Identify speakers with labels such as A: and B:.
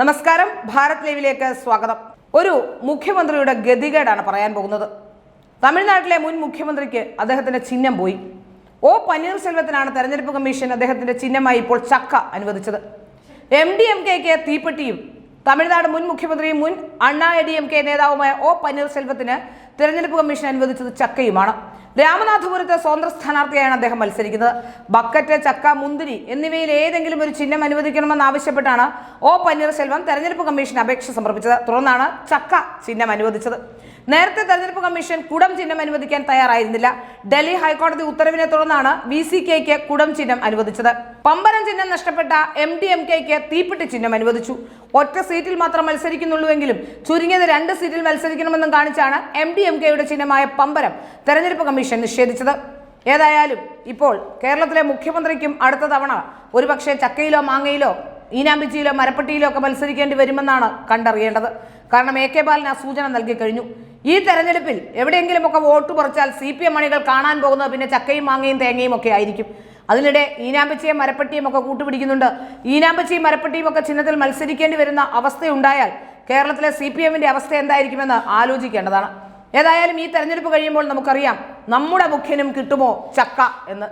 A: നമസ്കാരം. ഭാരത് ലൈവിലേക്ക് സ്വാഗതം. ഒരു മുഖ്യമന്ത്രിയുടെ ഗതികേടാണ് പറയാൻ പോകുന്നത്. തമിഴ്നാട്ടിലെ മുൻ മുഖ്യമന്ത്രിക്ക് അദ്ദേഹത്തിന്റെ ചിഹ്നം പോയി. ഒ പന്നീർസെൽവത്തിനാണ് തെരഞ്ഞെടുപ്പ് കമ്മീഷൻ അദ്ദേഹത്തിന്റെ ചിഹ്നമായി ഇപ്പോൾ ചക്ക അനുവദിച്ചത്. എം ഡി എം കെക്ക് തീപ്പെട്ടിയും തമിഴ്നാട് മുൻ മുഖ്യമന്ത്രിയും മുൻ Anna A D M K നേതാവുമായ ഒ പന്നീർസെൽവത്തിന് തെരഞ്ഞെടുപ്പ് കമ്മീഷൻ അനുവദിച്ചത് ചക്കയുമാണ്. രാമനാഥപുരത്ത് സ്വതന്ത്ര സ്ഥാനാർത്ഥിയായാണ് അദ്ദേഹം മത്സരിക്കുന്നത്. ബക്കറ്റ് ചക്ക മുന്തിരി എന്നിവയിൽ ഏതെങ്കിലും ഒരു ചിഹ്നം അനുവദിക്കണമെന്ന് ആവശ്യപ്പെട്ടാണ് ഒ പനീർശെൽവം തെരഞ്ഞെടുപ്പ് കമ്മീഷൻ അപേക്ഷ സമർപ്പിച്ചത്. തുടർന്നാണ് ചക്ക ചിഹ്നം അനുവദിച്ചത്. നേരത്തെ തെരഞ്ഞെടുപ്പ് കമ്മീഷൻ കുടം ചിഹ്നം അനുവദിക്കാൻ തയ്യാറായിരുന്നില്ല. ഡൽഹി ഹൈക്കോടതി ഉത്തരവിനെ തുടർന്നാണ് വി സി കെക്ക് കുടം ചിഹ്നം അനുവദിച്ചത്. പമ്പരം ചിഹ്നം നഷ്ടപ്പെട്ട എം ഡി എം കെക്ക് തീപ്പെട്ടി ചിഹ്നം അനുവദിച്ചു. ഒറ്റ സീറ്റിൽ മാത്രം മത്സരിക്കുന്നുള്ളൂവെങ്കിലും ചുരുങ്ങിയത് രണ്ട് സീറ്റിൽ മത്സരിക്കണമെന്നും കാണിച്ചാണ് എം ഡി എം കെയുടെ ചിഹ്നമായ പമ്പരം തെരഞ്ഞെടുപ്പ് കമ്മീഷൻ നിഷേധിച്ചത്. ഏതായാലും ഇപ്പോൾ കേരളത്തിലെ മുഖ്യമന്ത്രിക്കും അടുത്ത തവണ ഒരുപക്ഷെ ചക്കയിലോ മാങ്ങയിലോ ഈനാമ്പിച്ചിയിലോ മരപ്പട്ടിയിലോ ഒക്കെ മത്സരിക്കേണ്ടി വരുമെന്നാണ് കണ്ടറിയേണ്ടത്. കാരണം എ കെ ബാലിന് ആ സൂചന നൽകി കഴിഞ്ഞു. ഈ തെരഞ്ഞെടുപ്പിൽ എവിടെയെങ്കിലുമൊക്കെ വോട്ട് പറിച്ചാൽ സി പി എം അണികൾ കാണാൻ പോകുന്നത് പിന്നെ ചക്കയും മാങ്ങയും തേങ്ങയും ഒക്കെ ആയിരിക്കും. അതിനിടെ ഈനാമ്പച്ചിയും മരപ്പട്ടിയും ഒക്കെ കൂട്ടുപിടിക്കുന്നുണ്ട്. ഈനാമ്പച്ചിയും മരപ്പട്ടിയും ഒക്കെ ചിഹ്നത്തിൽ മത്സരിക്കേണ്ടി വരുന്ന അവസ്ഥയുണ്ടായാൽ കേരളത്തിലെ സി പി എമ്മിന്റെ അവസ്ഥ എന്തായിരിക്കുമെന്ന് ആലോചിക്കേണ്ടതാണ്. ഏതായാലും ഈ തെരഞ്ഞെടുപ്പ് കഴിയുമ്പോൾ നമുക്കറിയാം നമ്മുടെ മുഖ്യനും കിട്ടുമോ ചക്ക എന്ന്.